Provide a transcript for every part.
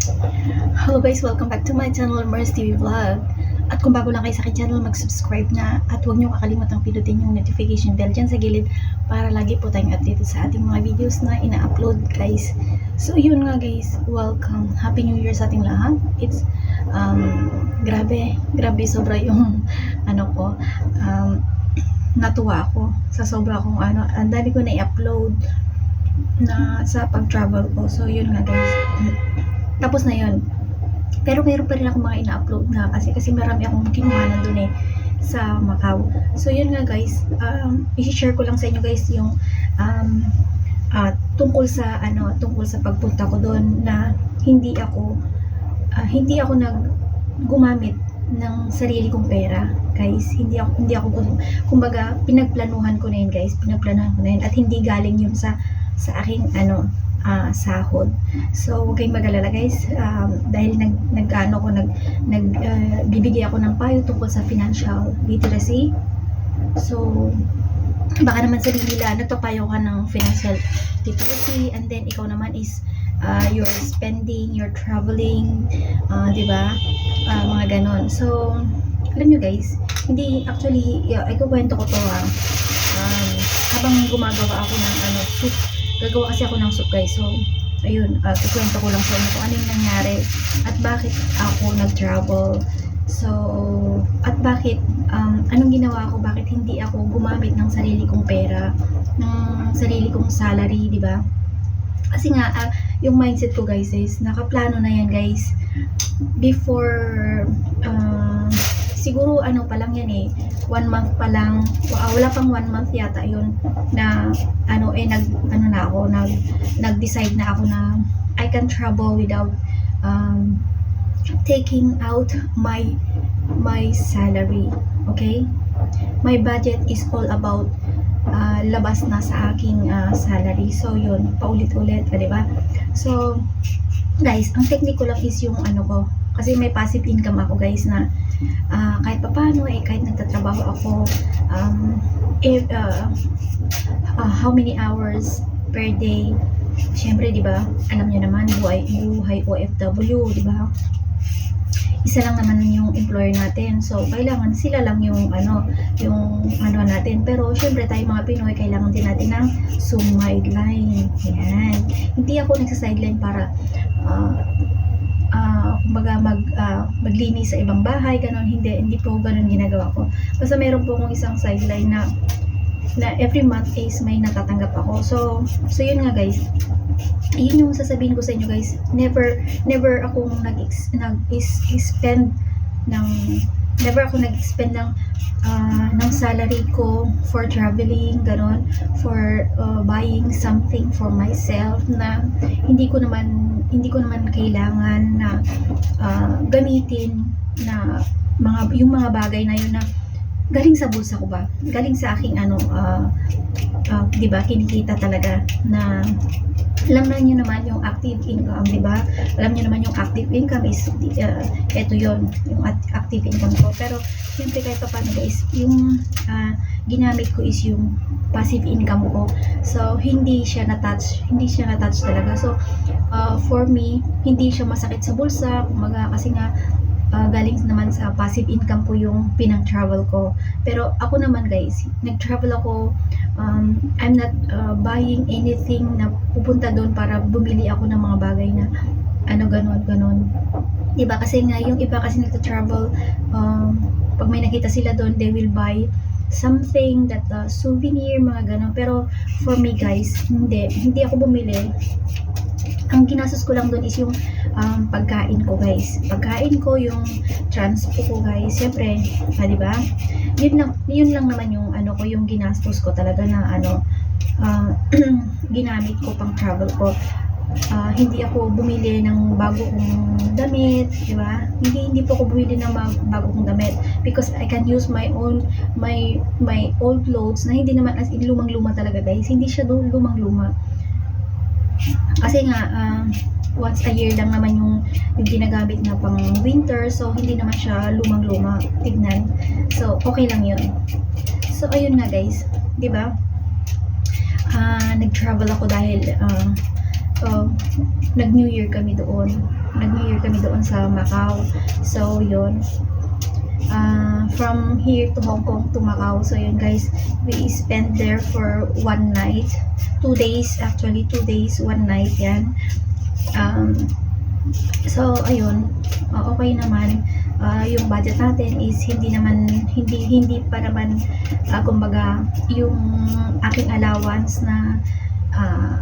Hello guys, welcome back to my channel, Mars TV Vlog. At kung bago lang kayo sa aking channel, mag-subscribe na at huwag niyo kakalimutan pindutin yung notification bell dyan sa gilid para lagi po tayong updated sa ating mga videos na ina-upload guys. So yun nga guys, welcome. Happy New Year sa ating lahat. It's, um, grabe, grabe sobra yung ano ko, um, natuwa ako sa sobra kong ano, ang dami ko na i-upload na sa pag-travel ko. So yun nga guys. Tapos na yun. Pero meron pa rin ako mga ina-upload na kasi kasi marami akong kinuha na dun eh sa Macau. So yun nga guys, um, i-share ko lang sa inyo guys yung um, ah, tungkol sa ano, tungkol sa pagpunta ko doon na hindi ako ah, hindi ako nag gumamit ng sarili kong pera guys hindi ako hindi ako kumbaga pinagplanuhan ko na yun guys pinagplanuhan ko na yun at hindi galing yun sa sa aking ano ah, sahod. So, huwag kayong mag-alala guys. Um, dahil nag, nag, ano ko, nag, nag, ah, bibigay ako ng payo tungkol sa financial literacy. So, baka naman sabihin nila, nagpapayo ka ng financial literacy and then ikaw naman is uh, your spending, your traveling, ah, di ba? Ah, mga ganon. So, alam nyo guys, hindi actually, yeah, ikukwento ko to ah. Um, habang gumagawa ako ng ano, gagawa kasi ako ng soup guys. So, ayun, uh, kukwento ko lang sa inyo kung ano yung nangyari at bakit ako nag-travel. So, at bakit, um, anong ginawa ko, bakit hindi ako gumamit ng sarili kong pera, ng sarili kong salary, di ba? Kasi nga, ah, yung mindset ko guys is, nakaplano na yan guys, before, uh, siguro ano pa lang yan eh, one month pa lang, wa- wala pang one month yata yun, na ano eh nag ano na ako nag nag-decide na ako na I can travel without um, taking out my my salary okay? My budget is all about uh, labas na sa aking uh, salary. So yun paulit-ulit ka di ba? So guys ang technique ko lang is yung ano ko kasi may passive income ako guys na ah, kahit papaano eh kahit nagtatrabaho ako um, if, uh, uh, how many hours per day. Siyempre, di ba, alam niyo naman, buhay, buhay OFW, di ba? Isa lang naman yung employer natin. So, kailangan sila lang yung ano, yung ano natin. Pero, syempre, tayo mga Pinoy, kailangan din natin ng sumideline. Yan. Hindi ako nagsa-sideline para uh, ah kumbaga mag, ah, maglinis sa ibang bahay, ganon. Hindi, hindi po ganon ginagawa ko. Basta meron po akong isang sideline na na every month is may natatanggap ako. So, so yun nga guys. Yun yung sasabihin ko sa inyo guys. Never, never akong nag, nag is, spend ng, never ako nag-spend ng, ah, ng salary ko for traveling, ganon, for uh, buying something for myself na hindi ko naman, hindi ko naman kailangan na ah, gamitin na mga, yung mga bagay na yun na galing sa bulsa ko ba? Galing sa aking ano, ah, ah, 'di ba? Kinikita talaga na alam na niyo naman yung active income, 'di ba? Alam niyo naman yung active income is uh, ito 'yon, yung active income ko. Pero siyempre kahit pa paano guys, yung ah, ginamit ko is yung passive income ko. So hindi siya na-touch, hindi siya na-touch talaga. So ah, for me, hindi siya masakit sa bulsa, kumaga kasi nga ah, galing naman sa passive income po yung pinang-travel ko. Pero ako naman guys, nag-travel ako, um, I'm not uh, buying anything na pupunta doon para bumili ako ng mga bagay na ano ganon ganon. 'Di ba kasi nga yung iba kasi nagta-travel um, pag may nakita sila doon, they will buy something that uh, souvenir mga ganon. Pero for me guys, hindi hindi ako bumili ang ginastos ko lang doon is yung um, pagkain ko guys. Pagkain ko, yung transport ko guys. Siyempre, ah, di ba? Yun lang, yun lang naman yung ano ko, yung ginastos ko talaga na ano, ah, ginamit ko pang travel ko. Ah, hindi ako bumili ng bago kong damit, di ba? Hindi hindi po ako bumili ng bago kong damit because I can use my own my my old clothes na hindi naman as in lumang-luma talaga guys. Hindi siya doon lumang-luma. Kasi nga, um, once a year lang naman yung, yung ginagamit na pang winter. So, hindi naman siya lumang-luma. Tignan. So, okay lang yun. So, ayun nga guys. 'di ba? Ah, nag-travel ako dahil ah, uh, nag-New Year kami doon. Nag-New Year kami doon sa Macau. So, yun. Ah, from here to Hong Kong to Macau. So, yun guys, we spent there for one night. Two days, actually, two days, one night yan. Um, so, ayun. Ah, okay naman. Ah, yung budget natin is hindi naman, hindi, hindi pa naman, ah, kumbaga, yung aking allowance na ah,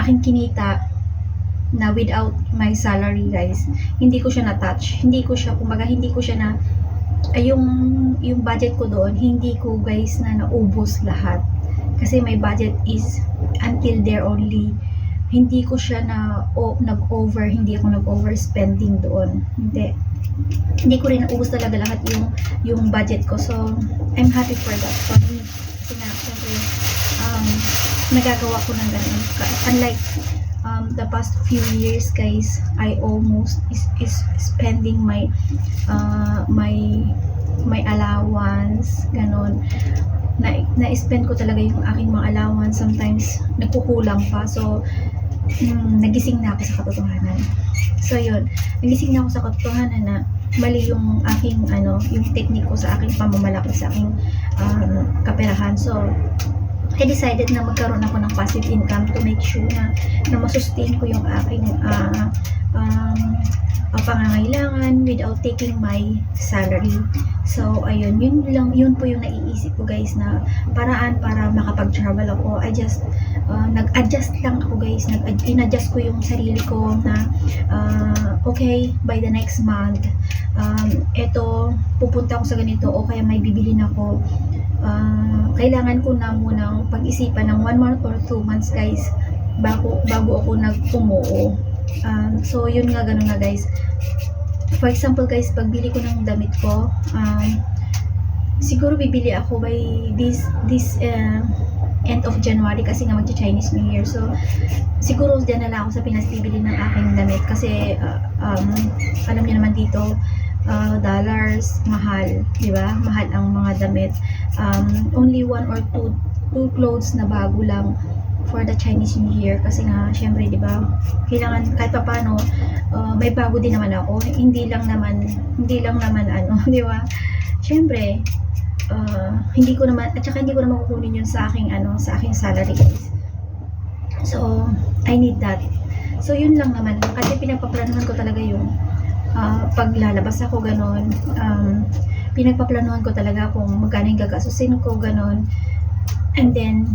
aking kinita na without my salary guys. Hindi ko siya na-touch. Hindi ko siya kumbaga hindi ko siya na ay yung yung budget ko doon hindi ko guys na naubos lahat. Kasi my budget is until there only hindi ko siya na o, nag-over hindi ako nag-overspending doon. Hindi. Hindi ko rin naubos talaga lahat yung yung budget ko. So I'm happy for that. For me kasi nga syempre um, nagagawa ko ng ganun. Unlike um, the past few years guys I almost is, is spending my uh, my my allowance ganon na na-spend ko talaga yung aking mga allowance. Sometimes nagkukulang pa. So mm, nagising na ako sa katotohanan so yun nagising na ako sa katotohanan na mali yung aking ano yung technique ko sa aking pamamalaki sa aking um, kaperahan so I decided na magkaroon ako ng passive income to make sure na, na masustain ko yung aking ah, um, pangangailangan without taking my salary. So, ayun, yun lang, yun po yung naiisip ko guys na paraan para makapag-travel ako. I just, ah, nag-adjust lang ako guys, nag in-adjust ko yung sarili ko na, ah, okay, by the next month, um, eto, pupunta ako sa ganito o kaya may bibili na ako ah, kailangan ko na munang pag-isipan ng one month or two months guys bago bago ako nagpumuo. Um, so yun nga ganun nga guys. For example guys, pagbili ko ng damit ko, um, siguro bibili ako by this this uh, end of January kasi nga magcha-Chinese New Year. So siguro diyan na lang ako sa Pinas bibili ng aking damit kasi uh, um, alam niyo naman dito uh, dollars mahal, di ba? Mahal ang mga damit. Um, only one or two two clothes na bago lang for the Chinese New Year kasi nga syempre 'di ba kailangan kahit pa paano uh, may bago din naman ako hindi lang naman hindi lang naman ano 'di ba syempre uh, hindi ko naman at saka hindi ko naman kukunin yun sa aking ano sa aking salary guys. So I need that. So yun lang naman. Kasi pinapaplanuhan ko talaga yung ah, paglalabas ako ganon. Um, pinagpaplanuhan ko talaga kung magkano yung gagasusin ko ganon. And then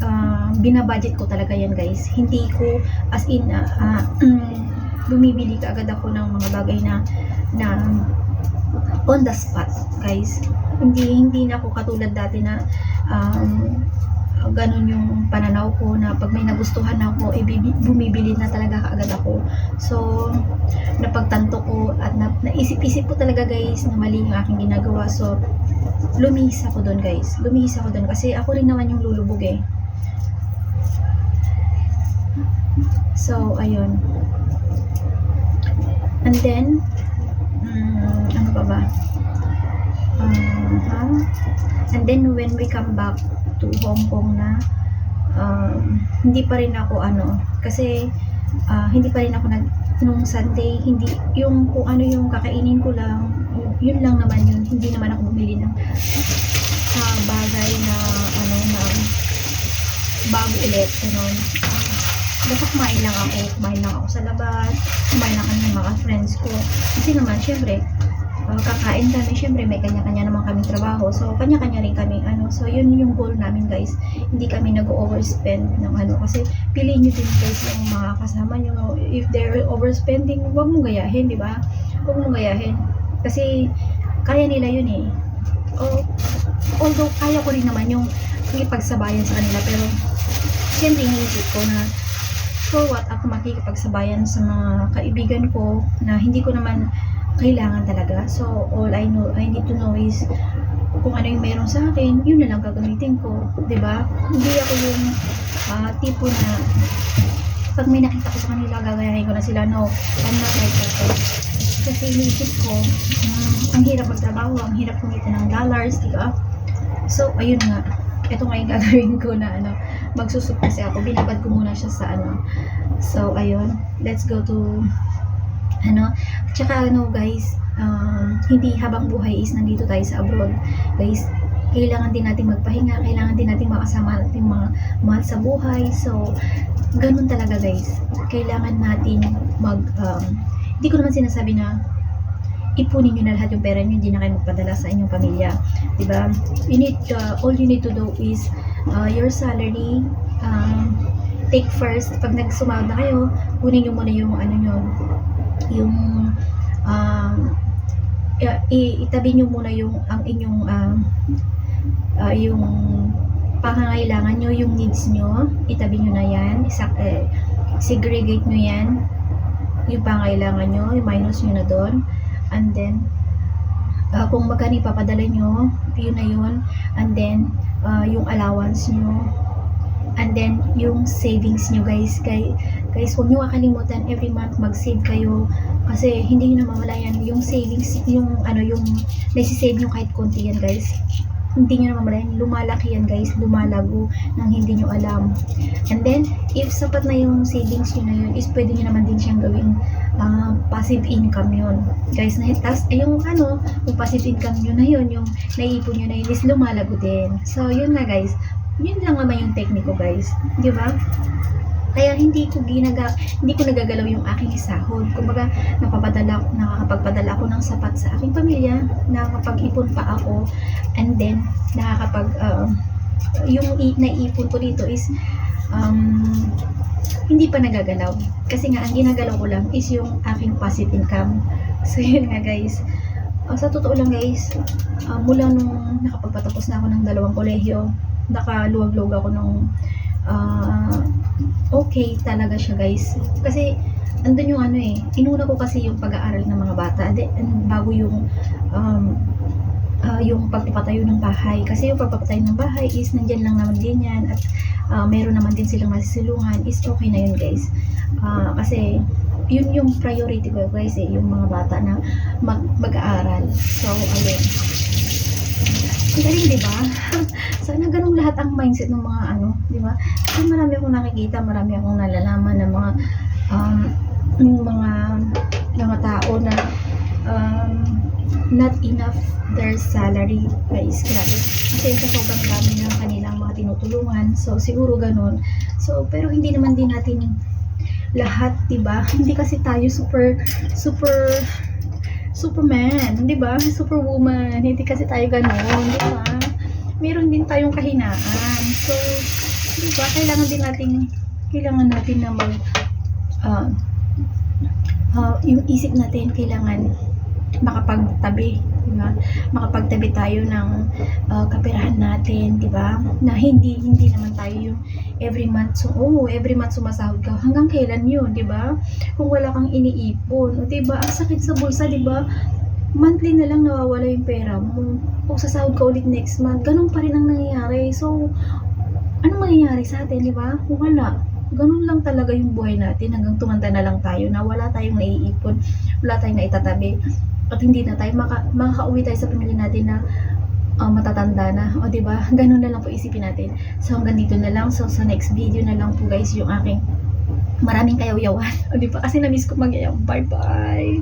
uh, binabudget ko talaga yan guys. Hindi ko as in ah, ah, bumibili ka agad ako ng mga bagay na na on the spot guys hindi hindi na ako katulad dati na um, ganun yung pananaw ko na pag may nagustuhan ako, eh, bumibili na talaga kaagad ako. So, napagtanto ko at na, naisip-isip ko talaga guys na mali yung aking ginagawa. So, lumihis ako doon guys. Lumihis ako doon kasi ako rin naman yung lulubog eh. So, ayun. And then, pa ba? Um? And then, when we come back to Hong Kong na, um, hindi pa rin ako ano, kasi ah, hindi pa rin ako nag, nung Sunday, hindi, yung kung ano yung kakainin ko lang, yun, lang naman yun. Hindi naman ako bumili ng sa bagay na, ano, na bago ulit, ganun. Basta kumain lang ako, kumain lang ako sa labas, kumain lang kami ng mga friends ko. Kasi naman, syempre, uh, kakain kami, syempre may kanya-kanya naman kami trabaho. So, kanya-kanya rin kami, ano. So, yun yung goal namin, guys. Hindi kami nag-overspend ng ano. Kasi, piliin nyo din, guys, yung mga kasama nyo. If they're overspending, huwag mong gayahin, di ba? Huwag mong gayahin. Kasi, kaya nila yun eh. O, although, kaya ko rin naman yung makipagsabayan sa kanila. Pero, syempre, iniisip ko na, for what ako makikipagsabayan sa mga kaibigan ko na hindi ko naman kailangan talaga. So, all I know, I need to know is kung ano yung meron sa akin, yun na lang gagamitin ko. ba? Hindi ako yung ah, tipo na pag may nakita ko sa kanila, gagayahin ko na sila. No, I'm not like that. Kasi iniisip ko, ah, ang hirap magtrabaho, ang hirap kumita ng dollars, di ba? So, ayun nga. ito nga yung gagawin ko na ano, magsusup kasi ako. Binabad ko muna siya sa ano. So, ayun. Let's go to ano. Tsaka ano guys, um, hindi habang buhay is nandito tayo sa abroad. Guys, kailangan din natin magpahinga, kailangan din natin makasama natin mga mahal sa buhay. So, ganun talaga guys. Kailangan natin mag, um, hindi ko naman sinasabi na ipunin nyo na lahat yung pera nyo, hindi na kayo magpadala sa inyong pamilya. Diba? You need, uh, all you need to do is uh, your salary, um, take first, pag nagsumahod na kayo, kunin nyo muna yung ano nyo, yung um, itabi nyo muna yung ang inyong um, uh, yung pangangailangan nyo, yung needs nyo, itabi nyo na yan, isa, eh, segregate nyo yan, yung pangangailangan nyo, yung minus nyo na doon, and then, uh, kung magkano ipapadala nyo, yun na yun, and then, uh, yung allowance nyo, and then, yung savings nyo guys, guys, guys, huwag nyo kakalimutan, every month mag-save kayo, kasi hindi nyo na mawala yan, yung savings, yung ano, yung naisisave nyo kahit konti yan guys, hindi nyo na mamalayan, lumalaki yan guys, lumalago nang hindi nyo alam. And then, if sapat na yung savings nyo na yun, is pwede nyo naman din siyang gawing ah, passive income yun. Guys, na, tas, eh, yung ano, yung passive income nyo na yun, yung naiipon nyo na yun, is lumalago din. So, yun nga guys, yun lang naman yung technique ko guys. Di ba? Kaya hindi ko ginaga, hindi ko nagagalaw yung aking sahod. Kumbaga, napapadala, nakakapagpadala ako ng sapat sa aking pamilya, nakakapag-ipon pa ako, and then, nakakapag, um, yung naiipon ko dito is, um, hindi pa nagagalaw. Kasi nga, ang ginagalaw ko lang is yung aking passive income. So, yun nga guys. Uh, sa totoo lang guys, uh, mula nung nakapagpatapos na ako ng dalawang kolehiyo, nakaluwag-luwag ako ng uh, okay talaga siya guys. Kasi andun yung ano eh, inuna ko kasi yung pag-aaral ng mga bata de, bago yung um, ah, yung pagpapatayo ng bahay. Kasi yung pagpapatayo ng bahay is nandyan lang naman din yan at ah, meron naman din silang masisilungan is okay na yun guys. Ah, kasi yun yung priority ko guys eh, yung mga bata na mag, mag-aaral. So, ayun. Ang galing, di ba? Sana ganun lahat ang mindset ng mga ano, di ba? Kasi marami akong nakikita, marami akong nalalaman ng mga um, yung mga mga tao na um, not enough their salary guys grabe kasi sa sobrang dami ng kanilang mga tinutulungan so siguro ganun so pero hindi naman din natin lahat 'di ba hindi kasi tayo super super superman 'di ba? Superwoman hindi kasi tayo ganun 'di ba? Meron din tayong kahinaan. So 'di ba? Kailangan din natin kailangan natin na mag ah, ah, yung isip natin kailangan makapagtabi, di ba? Makapagtabi tayo ng ah, kaperahan natin, di ba? Na hindi hindi naman tayo yung every month so oh, every month sumasahod ka. Hanggang kailan 'yun, di ba? Kung wala kang iniipon, di ba? Ang sakit sa bulsa, di ba? Monthly na lang nawawala yung pera mo. O sasahod ka ulit next month, ganun pa rin ang nangyayari. So, ano mangyayari sa atin, di ba? Wala ganun lang talaga yung buhay natin hanggang tumanda na lang tayo na wala tayong naiipon, wala tayong naitatabi at hindi na tayo maka, makakauwi tayo sa pamilya natin na ah, matatanda na. O di ba? Ganun na lang po isipin natin. So hanggang dito na lang. So sa next video na lang po guys yung aking maraming kayaw-yawan. O di ba? Kasi na-miss ko mag Bye bye.